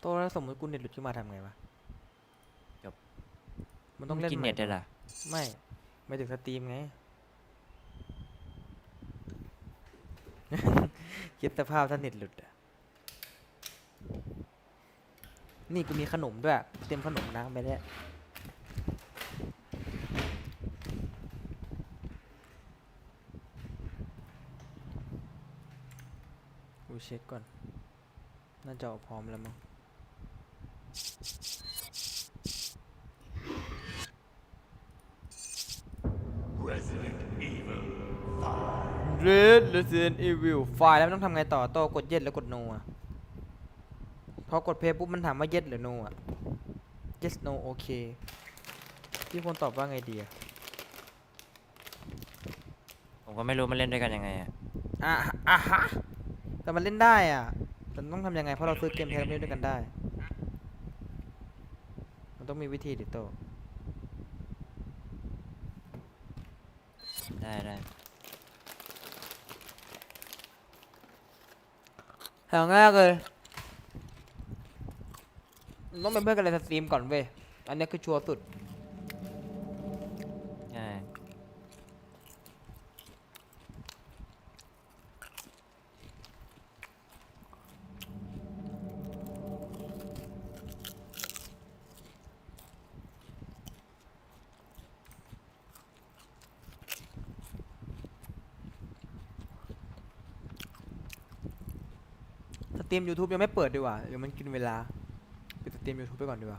โตแล้วสมมติกูเน็ตหลุดขึ้นมาทำไงวะจบ มันต้องเล่นกินใหม่เน็ตได้ล่ะไม่ ไม่ถึงสตรีมไง คิดสภาพถ้าเน็ตหลุดอะนี่กูมีขนมด้วย เตรียมขนมน้ำไปแล้วยกูเช็คก่อน น่าจะเอาพร้อมแล้วมั้ง Red Resident Evil ไฟล์แล้วมันต้องทำไงต่อโตกด yes แล้วกด no อะพอกด play ปุ๊บมันถามว่า yes หรือ no อะ yes no โอเคพี่ควรตอบว่าไงดีอะผมก็ไม่รู้มันเล่นด้วยกันยังไงอะอะอะฮะแต่มันเล่นได้อะแต่ต้องทำยังไงเพราะเราซื้อเกมแท้แล้วเล่นด้วยกันได้ มันต้องมีวิธีดิโต ได้ได้อย่างแรกเลยมันต้องเป็นเพื่อนกันในสตรีมก่อนเว้ย อันนี้คือชัวร์สุด ใช่ ส ตรีม YouTube ยังไม่เปิดดีกว่าเดี๋ยวมันกินเวลาปิดสตรีม YouTube ไปก่อนดีกว่า